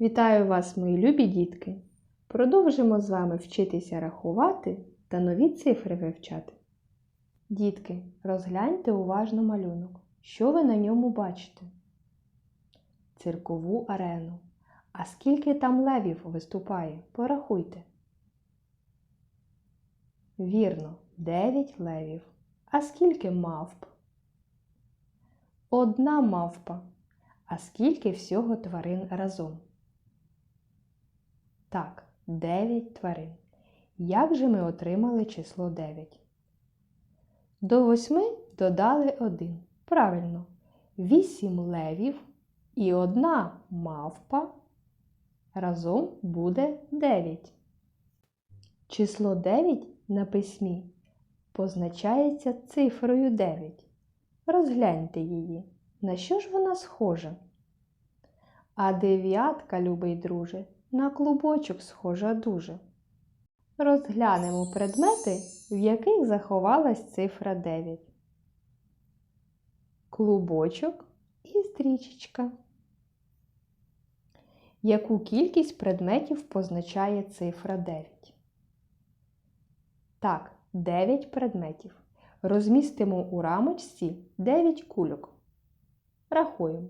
Вітаю вас, мої любі дітки! Продовжимо з вами вчитися рахувати та нові цифри вивчати. Дітки, розгляньте уважно малюнок. Що ви на ньому бачите? Циркову арену. А скільки там левів виступає? Порахуйте. Вірно, 9 левів. А скільки мавп? Одна мавпа. А скільки всього тварин разом? Так, 9 тварин. Як же ми отримали число 9? До 8 додали 1. Правильно, 8 левів і одна мавпа разом буде 9. Число 9 на письмі позначається цифрою 9. Розгляньте її. На що ж вона схожа? А дев'ятка, любий друже, на клубочок схожа дуже. Розглянемо предмети, в яких заховалась цифра 9. Клубочок і стрічечка. Яку кількість предметів позначає цифра 9? Так, 9 предметів. Розмістимо у рамочці 9 кульок. Рахуємо.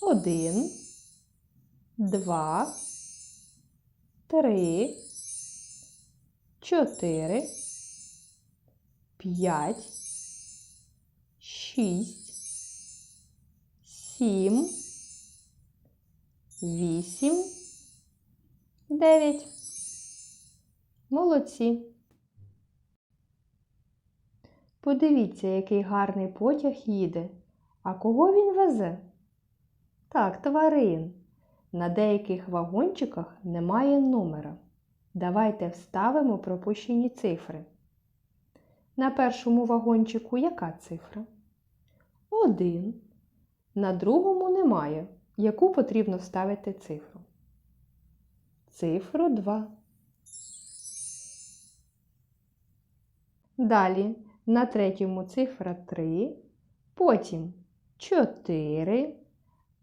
1, 2, 3, 4, 5, 6, 7, 8, 9. Молодці. Подивіться, який гарний потяг їде. А кого він везе? Так, тварин. На деяких вагончиках немає номера. Давайте вставимо пропущені цифри. На першому вагончику яка цифра? Один. На другому немає. Яку потрібно вставити цифру? Цифру 2. Далі на третьому цифра 3, потім 4,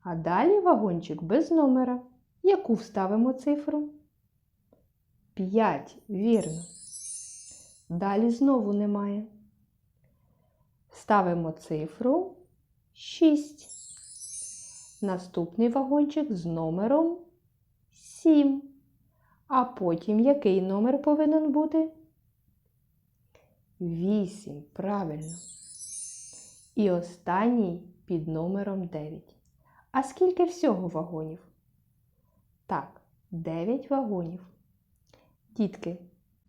а далі вагончик без номера. Яку вставимо цифру? 5, вірно. Далі знову немає. Ставимо цифру 6. Наступний вагончик з номером 7. А потім який номер повинен бути? 8. Правильно. І останній під номером 9. А скільки всього вагонів? Так, 9 вагонів. Дітки,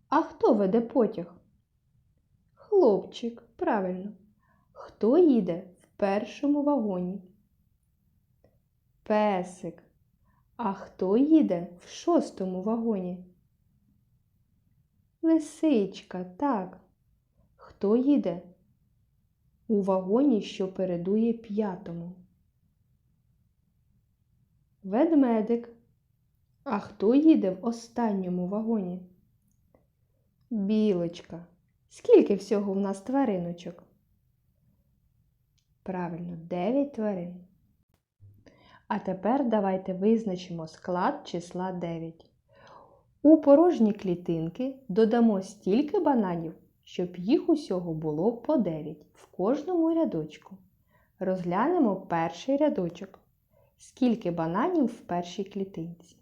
а хто веде потяг? Хлопчик, правильно. Хто їде в першому вагоні? Песик. А хто їде в шостому вагоні? Лисичка, так. Хто їде у вагоні, що передує п'ятому? Ведмедик. А хто їде в останньому вагоні? Білочка. Скільки всього в нас твариночок? Правильно, 9 тварин. А тепер давайте визначимо склад числа 9. У порожні клітинки додамо стільки бананів, щоб їх усього було по 9 в кожному рядочку. Розглянемо перший рядочок. Скільки бананів в першій клітинці?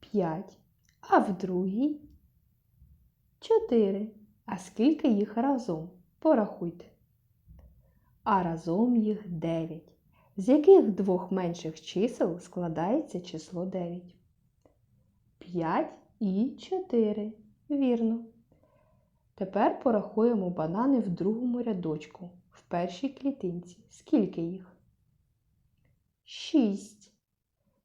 5. А в другій 4. А скільки їх разом? Порахуйте. А разом їх 9. З яких двох менших чисел складається число 9? 5 і 4. Вірно. Тепер порахуємо банани в другому рядочку, в першій клітинці. Скільки їх? 6.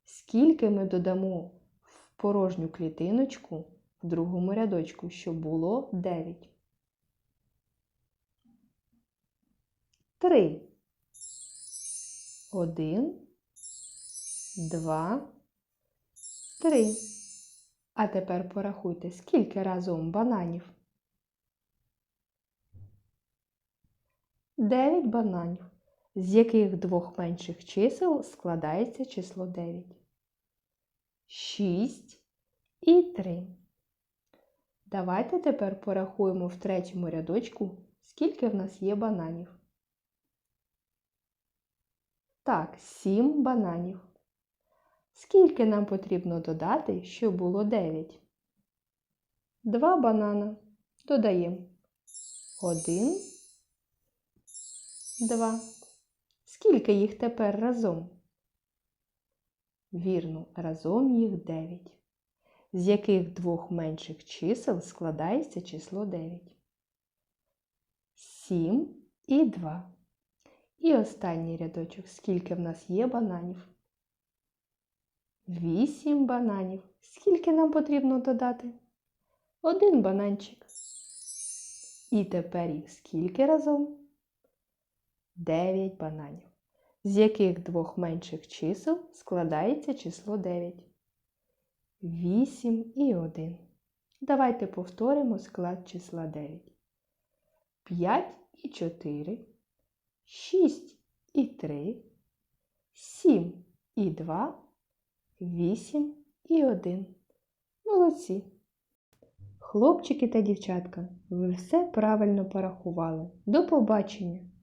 Скільки ми додамо в порожню клітиночку в другому рядочку, щоб було 9? 3. 1, 2, 3. А тепер порахуйте, скільки разом бананів? 9 бананів. З яких двох менших чисел складається число 9. шість і три. Давайте тепер порахуємо в третьому рядочку, скільки в нас є бананів. Так, сім бананів. Скільки нам потрібно додати, щоб було 9? Два банана. Додаємо. Один, два. Скільки їх тепер разом? Вірно, разом їх 9. З яких двох менших чисел складається число 9? 7 і 2. І останній рядочок. Скільки в нас є бананів? 8 бананів. Скільки нам потрібно додати? Один бананчик. І тепер їх скільки разом? 9 бананів. З яких двох менших чисел складається число 9? 8 і 1. Давайте повторимо склад числа 9. 5 і 4, 6 і 3, 7 і 2, 8 і 1. Молодці! Хлопчики та дівчатка, ви все правильно порахували. До побачення!